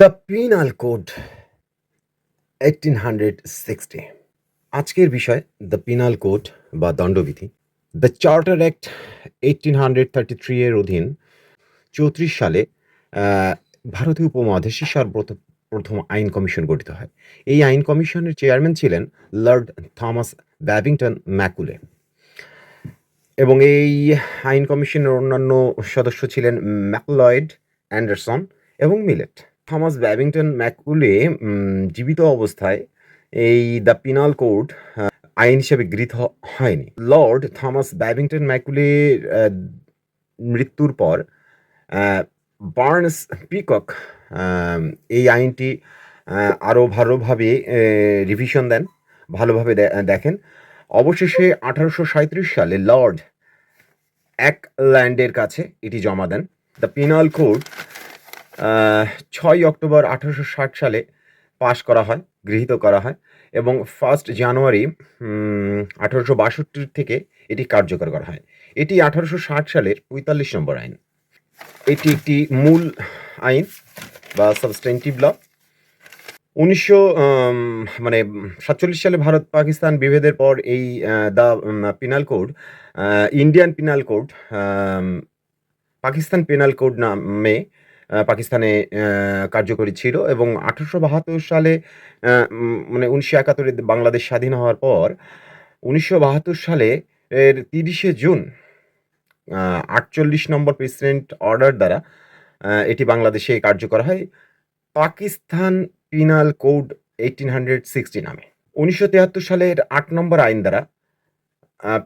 The penal code eighteen hundred sixty আজকের বিষয় the penal code বা দণ্ডবিধি। The charter act eighteen hundred thirty three এর অধীন, চৌত্রিশ সালে ভারতীয় উপমহাদেশে সর্বপ্রথম প্রথম আইন কমিশন গঠিত হয়। এই আইন কমিশনের চেয়ারম্যান ছিলেন লর্ড থমাস ব্যাবিংটন ম্যাকুলে। এবং এই আইন কমিশনের অন্যান্য সদস্য ছিলেন ম্যাকলয়েড অ্যান্ডারসন এবং মিলেট। থমাস ব্যাবিংটন ম্যাকুলে জীবিত অবস্থায় এই দ্য পিনাল কোড আইন হিসেবে গৃহীত হয়নি। লর্ড থমাস ব্যাবিংটন ম্যাকুলের মৃত্যুর পর বার্নস পিকক এই আইনটি আরও ভালোভাবে রিভিশন দেন, ভালোভাবে দেখেন। অবশেষে আঠারোশো সালে লর্ড অ্যাকল্যান্ডের কাছে এটি জমা দেন। দ্য পিনাল কোড ছয় অক্টোবর আঠারোশো ষাট সালে পাশ করা হয়, গৃহীত করা হয় এবং ফার্স্ট জানুয়ারি আঠারোশো বাষট্টি থেকে এটি কার্যকর করা হয়। এটি আঠারোশো ষাট সালের পঁয়তাল্লিশ নম্বর আইন। এটি একটি মূল আইন বা সাবস্টেন্টিভ ল উনিশশো মানে সাতচল্লিশ সালে ভারত পাকিস্তান বিভেদের পর এই the penal code Indian penal code Pakistan penal code নামে পাকিস্তানে কার্যকরী ছিল এবং আঠারোশো বাহাত্তর সালে মানে উনিশশো একাত্তরে বাংলাদেশ স্বাধীন হওয়ার পর, উনিশশো বাহাত্তর সালে এর তিরিশে জুন আটচল্লিশ নম্বর প্রেসিডেন্ট অর্ডার দ্বারা এটি বাংলাদেশে কার্যকর হয়। Pakistan penal code eighteen hundred sixty নামে। উনিশশো তিয়াত্তর সালের আট নম্বর আইন দ্বারা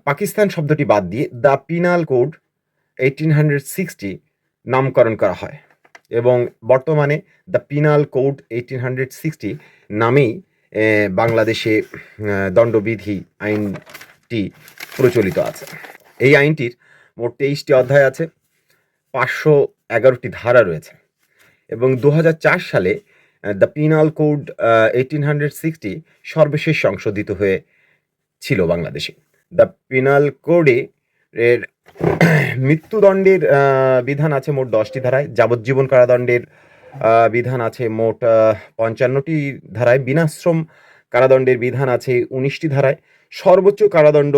পাকিস্তান শব্দটি বাদ দিয়ে the penal code eighteen hundred sixty নামকরণ করা হয়। এবং বর্তমানে the penal code eighteen hundred sixty নামেই বাংলাদেশে দণ্ডবিধি আইনটি প্রচলিত আছে। এই আইনটির মোট তেইশটি অধ্যায় আছে, পাঁচশো এগারোটি ধারা রয়েছে এবং দু হাজার চার সালে the penal code eighteen hundred sixty সর্বশেষ সংশোধিত হয়ে ছিল বাংলাদেশে। দ্য পিনাল কোডে এর মৃত্যুদণ্ডের বিধান আছে মোট দশটি ধারায়। যাবজ্জীবন কারাদণ্ডের বিধান আছে মোট পঞ্চান্নটি ধারায়। বিনাশ্রম কারাদণ্ডের বিধান আছে উনিশটি ধারায়। সর্বোচ্চ কারাদণ্ড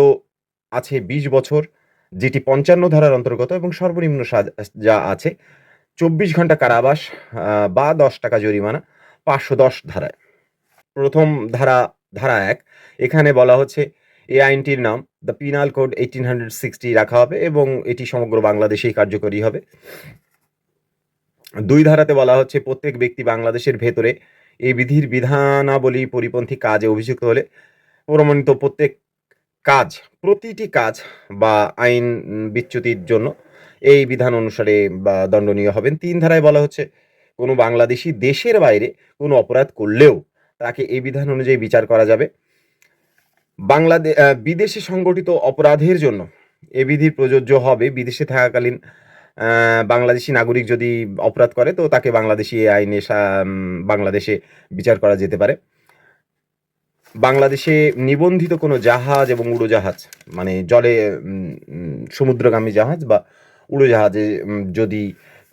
আছে বিশ বছর, যেটি পঞ্চান্ন ধারার অন্তর্গত এবং সর্বনিম্ন যা আছে চব্বিশ ঘণ্টা কারাবাস বা দশ টাকা জরিমানা, পাঁচশো দশ ধারায়। প্রথম ধারা ধারা এক, এখানে বলা হচ্ছে এই আইনটির নাম the penal code eighteen hundred sixty রাখা হবে এবং এটি সমগ্র বাংলাদেশেই কার্যকরী হবে। দুই ধারাতে বলা হচ্ছে, প্রত্যেক ব্যক্তি বাংলাদেশের ভেতরে এই বিধির বিধানাবলী পরিপন্থী কাজে অভিযুক্ত হলে প্রমাণিত প্রত্যেক কাজ, প্রতিটি কাজ বা আইন বিচ্যুতির জন্য এই বিধান অনুসারে বা দণ্ডনীয় হবেন। তিন ধারায় বলা হচ্ছে, কোনো বাংলাদেশি দেশের বাইরে কোনো অপরাধ করলেও তাকে এই বিধান অনুযায়ী বিচার করা যাবে। বাংলাদেশ বিদেশে সংগঠিত অপরাধের জন্য এ বিধি প্রযোজ্য হবে বিদেশে থাকাকালীন বাংলাদেশি নাগরিক যদি অপরাধ করে, তো তাকে বাংলাদেশি আইনে বাংলাদেশে বিচার করা যেতে পারে। বাংলাদেশে নিবন্ধিত কোনো জাহাজ এবং উড়োজাহাজ মানে জলে সমুদ্রগামী জাহাজ বা উড়োজাহাজে যদি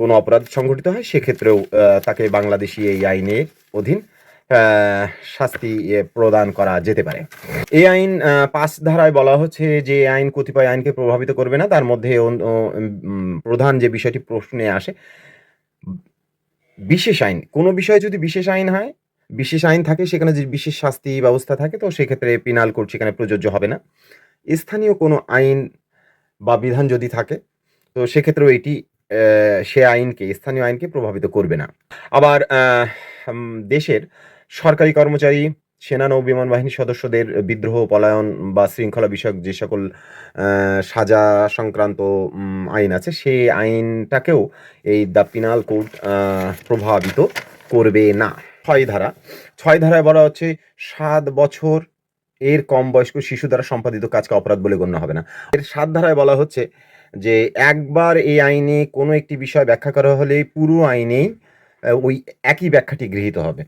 কোনো অপরাধ সংঘটিত হয়, সেক্ষেত্রেও তাকে বাংলাদেশি এই আইনের অধীন শাস্তি প্রদান করা যেতে পারে। এই আইন পাঁচ ধারায় বলা হচ্ছে যে আইন কতিপয় আইনকে প্রভাবিত করবে না, তার মধ্যে প্রধান যে বিষয়টি প্রশ্নে আসে, বিশেষ আইন। কোনো বিষয়ে যদি বিশেষ আইন হয়, বিশেষ আইন থাকে, সেখানে যে বিশেষ শাস্তি ব্যবস্থা থাকে, তো সেক্ষেত্রে পিনাল কোড সেখানে প্রযোজ্য হবে না। স্থানীয় কোনো আইন বা বিধান যদি থাকে, তো সেক্ষেত্রেও এটি সে আইনকে, স্থানীয় আইনকে প্রভাবিত করবে না। আবার দেশের সরকারি কর্মচারী, সেনা, নৌ বিমান বাহিনীর সদস্যদের বিদ্রোহ, পলায়ন বা শৃঙ্খলা বিষয়ক যে সকল সাজা সংক্রান্ত আইন আছে, সেই আইনটাকেও এই দ্য পিনাল কোড প্রভাবিত করবে না। ছয় ধারা, ছয় ধারায় বলা হচ্ছে, সাত বছর এর কম বয়স্ক শিশু দ্বারা সম্পাদিত কাজকে অপরাধ বলে গণ্য হবে না। এর সাত ধারায় বলা হচ্ছে যে, একবার এই আইনে কোনো একটি বিষয় ব্যাখ্যা করা হলে পুরো আইনেই ওই একই ব্যাখ্যাটি গৃহীত হবে।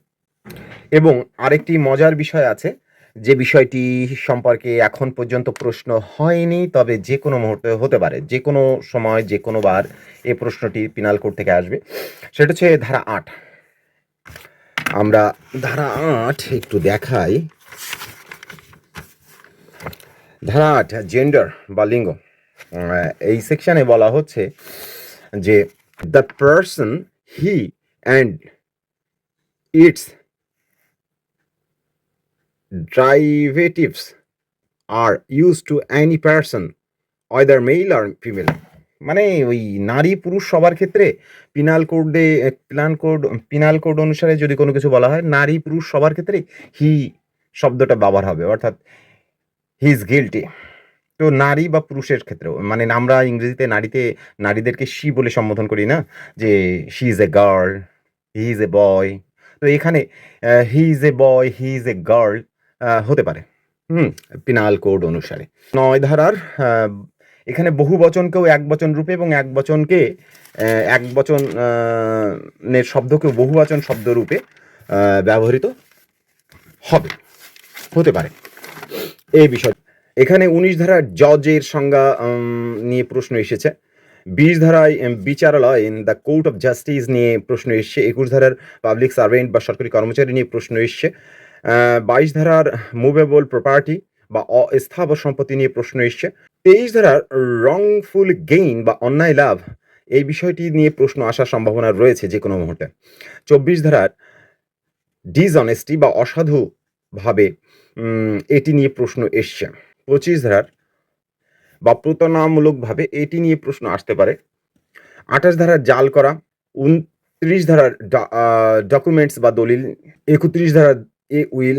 এবং আরেকটি মজার বিষয় আছে, যে বিষয়টি সম্পর্কে এখন পর্যন্ত প্রশ্ন হয়নি, তবে যে কোনো মুহূর্তে হতে পারে, যে কোনো সময়, যে কোনো বার এই প্রশ্নটি পিনাল কোড থেকে আসবে। সেটা হচ্ছে ধারা আট। আমরা ধারা আট একটু দেখাই। ধারা আট জেন্ডার বা লিঙ্গ। এই সেকশানে বলা হচ্ছে যে the person he and its derivatives are use to any person whether male or female মানে ওই নারী পুরুষ সবার ক্ষেত্রে পিনাল কোডে পিনাল কোড পিনাল কোড অনুসারে যদি কোনো কিছু বলা হয়, নারী পুরুষ সবার ক্ষেত্রে হি শব্দটা ব্যবহার হবে, অর্থাৎ হি ইজ গিলটি তো নারী বা পুরুষের ক্ষেত্রেও মানে আমরা ইংরেজিতে নারীতে, নারীদেরকে শি বলে সম্বোধন করি না, যে she is a girl he is a boy তো এখানে he is a boy he is a girl হতে পারে। হুম পিনাল কোড অনুসারে। নয় ধারার এখানে বহু বচনকেও এক বচন রূপে এবং এক বচনকে এক বচন আহ, নের শব্দকেও বহু বচন শব্দ রূপে ব্যবহৃত হবে। হতে পারে। এই বিষয়। এখানে উনিশ ধারার জজের সংজ্ঞা নিয়ে প্রশ্ন এসেছে। বিশ ধারায় বিচারালয় in the court of justice নিয়ে প্রশ্ন এসছে। একুশ ধারার পাবলিক সার্ভেন্ট বা সরকারি কর্মচারী নিয়ে প্রশ্ন এসছে। বাইশ ধারার মুভেবল প্রপার্টি বা অস্থাবর সম্পত্তি নিয়ে প্রশ্ন এসছে। তেইশ ধারার রংফুল গেইন বা অন্যায় লাভ এই বিষয়টি নিয়ে প্রশ্ন আসার সম্ভাবনা রয়েছে যে কোনো মুহূর্তে। চব্বিশ ধারার ডিসঅনেস্টি বা অসাধুভাবে এটি নিয়ে প্রশ্ন এসছে। পঁচিশ ধারার বা প্রতারণামূলকভাবে এটি নিয়ে প্রশ্ন আসতে পারে। আঠাশ ধারার জাল করা, উনত্রিশ ধারার ডকুমেন্টস বা দলিল, একত্রিশ ধারার এ উইল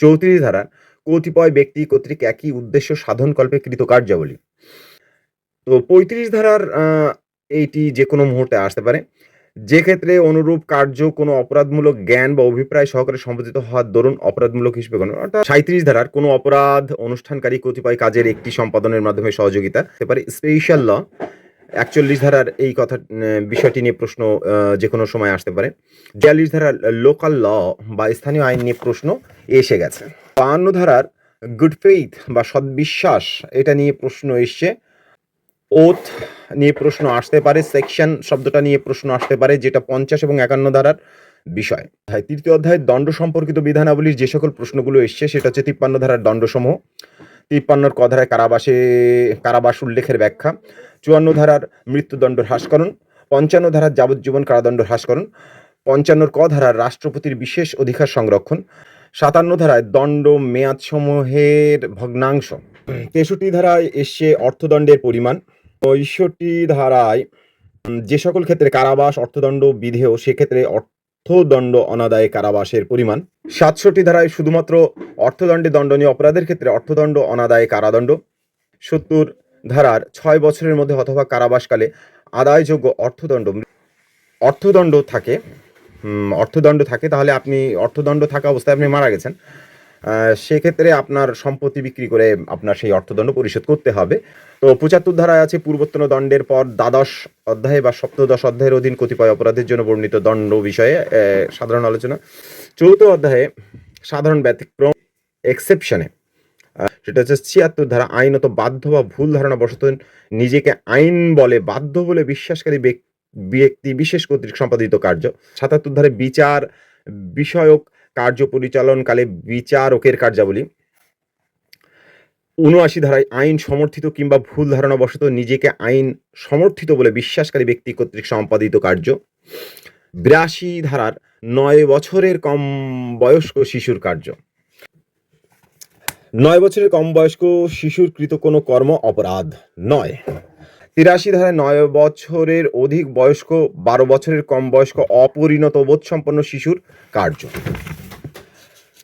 চৌত্রিশ ধারা, কতিপয় ব্যক্তি কর্তৃক একই উদ্দেশ্য সাধনকল্পে কৃত কার্যাবলী তো পঁয়ত্রিশ ধারার এইটি যে কোনো মুহূর্তে আসতে পারে। যে ক্ষেত্রে অনুরূপ কার্য কোনো অপরাধমূলক জ্ঞান বা অভিপ্রায় সহকারে সম্পাদিত হওয়ার দরুন অপরাধমূলক হিসেবে গণ্য। অর্থাৎ সাঁত্রিশ ধারার কোনো অপরাধ, অনুষ্ঠানকারী কতিপয় কাজের একটি সম্পাদনের মাধ্যমে সহযোগিতা পারে স্পেশাল ল একচল্লিশ ধারার এই কথা বিষয়টি নিয়ে প্রশ্ন যে কোনো সময় আসতে পারে। বিয়াল্লিশ ধারার লোকাল ল বা স্থানীয় আইন নিয়ে প্রশ্ন এসে গেছে। বাহান্ন ধারার গুড ফেইথ বা সদ্বিশ্বাস এটা নিয়ে প্রশ্ন এসছে। ওথ নিয়ে প্রশ্ন আসতে পারে, সেকশন শব্দটা নিয়ে প্রশ্ন আসতে পারে, যেটা পঞ্চাশ এবং একান্ন ধারার বিষয়। তৃতীয় অধ্যায় দণ্ড সম্পর্কিত বিধানাবলীর যে সকল প্রশ্নগুলো এসছে, সেটা হচ্ছে তিপ্পান্ন ধারার দণ্ডসমূহ। তিপ্পান্নর ক ধারায় কারাবাসে, কারাবাস উল্লেখের ব্যাখ্যা। চুয়ান্ন ধারার মৃত্যুদণ্ড হ্রাসকরণ পঞ্চান্ন ধারার যাবজ্জীবন কারাদণ্ড হ্রাসকরণ পঞ্চান্নর ক ধারার রাষ্ট্রপতির বিশেষ অধিকার সংরক্ষণ। সাতান্ন ধারায় দণ্ড মেয়াদসমূহের ভগ্নাংশ। তেষট্টি ধারায় এসছে অর্থদণ্ডের পরিমাণ। পঁয়ষট্টি ধারায় যে সকল ক্ষেত্রে কারাবাস, অর্থদণ্ড, বিধেয়, সেক্ষেত্রে অর্থদণ্ড অনাদায়ে কারাবাসের পরিমাণ। সাতষট্টি ধারায় শুধুমাত্র অর্থদণ্ডে দণ্ডনীয় অপরাধের ক্ষেত্রে অর্থদণ্ড, অনাদায়ে কারাদণ্ড। সত্তর ধারার ছয় বছরের মধ্যে অথবা কারাবাসকালে আদায়যোগ্য অর্থদণ্ড। অর্থদণ্ড থাকে। অর্থদণ্ড থাকে, তাহলে আপনি অর্থদণ্ড থাকা অবস্থায় আপনি মারা গেছেন। সেক্ষেত্রে আপনার সম্পত্তি বিক্রি করে আপনার সেই অর্থদণ্ড পরিশোধ করতে হবে। তো পঁচাত্তর ধারায় আছে পূর্বতন দণ্ডের পর দ্বাদশ অধ্যায় বা সপ্তদশ অধ্যায়ের অধীন কতিপয় অপরাধের জন্য বর্ণিত দণ্ড বিষয়ে সাধারণ আলোচনা। চতুর্থ অধ্যায়ে, সাধারণ ব্যতিক্রম এক্সেপশনে সেটা হচ্ছে ছিয়াত্তর ধারা, আইনত বাধ্য বা ভুল ধারণা বশত নিজেকে আইন বলে, বাধ্য বলে বিশ্বাসকারী ব্যক- ব্যক্তি বিশেষ কর্তৃক সম্পাদিত কার্য। সাতাত্তর ধারে বিচার বিষয়ক কার্য পরিচালনকালে বিচারকের কার্যাবলী। উনআশি ধারায় আইন সমর্থিত কিংবা ভুল ধারণাবশত নিজেকে আইন সমর্থিত বলে বিশ্বাসকারী ব্যক্তি কর্তৃক সম্পাদিত কার্য। বিরাশি ধারার নয় বছরের কম বয়স্ক শিশুর কার্য। নয় বছরের কম বয়স্ক শিশুর কৃত কোনো কর্ম অপরাধ নয়। তিরাশি ধারায় নয় বছরের অধিক বয়স্ক, বারো বছরের কম বয়স্ক, অপরিণত বোধ সম্পন্ন শিশুর কার্য।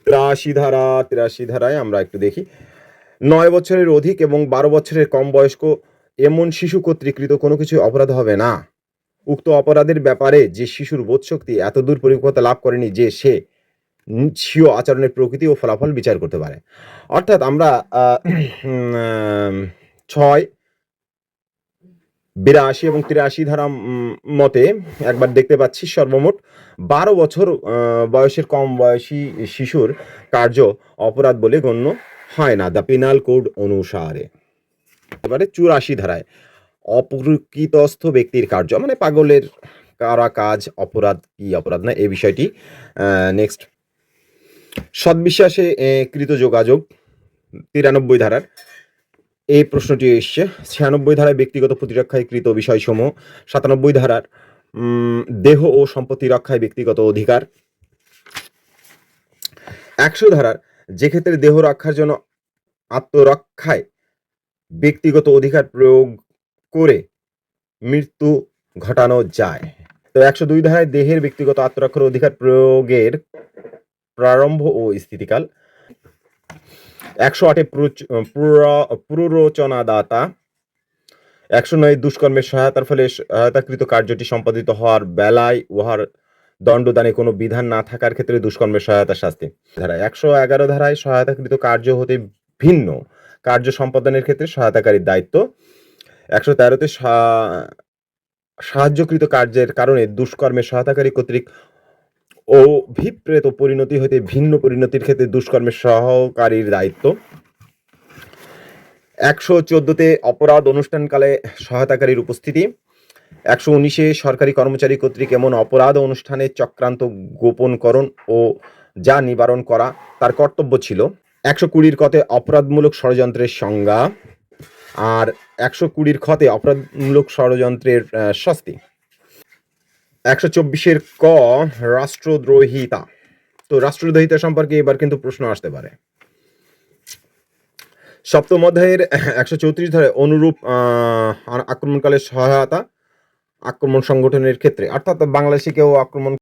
তিরাশি ধারা তিরাশি ধারায় আমরা একটু দেখি। নয় বছরের অধিক এবং বারো বছরের কম বয়স্ক এমন শিশু কর্তৃকৃত কোনো কিছু অপরাধ হবে না। উক্ত অপরাধের ব্যাপারে যে শিশুর বোধশক্তি এতদূর পরিপক্কতা লাভ করেনি যে সে স্বীয় আচরণের প্রকৃতি ও ফলাফল বিচার করতে পারে। অর্থাৎ আমরা ছয় বিরাশি এবং তিরাশি ধারা মতে একবার দেখতে পাচ্ছি সর্বমোট বারো বছর বয়সের কম বয়সী শিশুর কার্য অপরাধ বলে গণ্য হয় না, দ্য পিনাল কোড অনুসারে। এবারে চুরাশি ধারায় অপ্রকৃতস্থ ব্যক্তির কার্য মানে পাগলের কারা কাজ, অপরাধ কি অপরাধ না, এই বিষয়টি নেক্সট সদ্বিশ্বাসে কৃত যোগাযোগ, তিরানব্বই ধারার এই প্রশ্নটি এসছে। ছিয়ানব্বই ধারায় ব্যক্তিগত প্রতিরক্ষায় কৃত বিষয়সমূহ, সাতানব্বই ধারার দেহ ও সম্পত্তি রক্ষায় ব্যক্তিগত অধিকার। একশো ধারার, যে ক্ষেত্রে দেহ রক্ষার জন্য আত্মরক্ষায় ব্যক্তিগত অধিকার প্রয়োগ করে মৃত্যু ঘটানো যায়। তো একশো দুই ধারায় দেহের ব্যক্তিগত আত্মরক্ষার অধিকার প্রয়োগের প্রারম্ভ ও স্থিতিকাল। একশো আটে প্ররোচনাদাতা, একশো নয় দুষ্কর্মের সহায়তার ফলে সহায়তাকৃত কার্যটি সম্পাদিত হওয়ার বেলায় উহার দণ্ডদানে কোনো বিধান না থাকার ক্ষেত্রে দুষ্কর্মের সহায়তা শাস্তি। ধারা একশো এগারো ধারায় সহায়তাকৃত কার্য হতে ভিন্ন। কার্য সম্পাদনের ক্ষেত্রে সহায়তাকারীর দায়িত্ব। একশো তেরোতে সাহায্যকৃত কার্যের কারণে দুষ্কর্মের সহায়তাকারী কর্তৃক অভিপ্রেত পরিণতি হতে ভিন্ন পরিণতির ক্ষেত্রে দুষ্কর্মের সহকারীর দায়িত্ব। একশো চোদ্দোতে অপরাধ অনুষ্ঠানকালে সহায়তাকারীর উপস্থিতি। একশো উনিশে সরকারি কর্মচারী কর্তৃক এমন অপরাধ অনুষ্ঠানে চক্রান্ত গোপনকরণ ও যা নিবারণ করা তার কর্তব্য ছিল। একশো কুড়ির কতে অপরাধমূলক ষড়যন্ত্রের সংজ্ঞা। আর একশো কুড়ির ক্ষতে অপরাধমূলক ষড়যন্ত্রের শাস্তি। একশো চব্বিশের ক, রাষ্ট্রদ্রোহিতা। তো রাষ্ট্রদ্রোহিতা সম্পর্কে এবার কিন্তু প্রশ্ন আসতে পারে। সপ্তম অধ্যায়ের একশো চৌত্রিশ ধারে অনুরূপ আক্রমণকালের আক্রমণকালে সহায়তা, আক্রমণ সংগঠনের ক্ষেত্রে। অর্থাৎ বাংলাদেশে কেউ আক্রমণ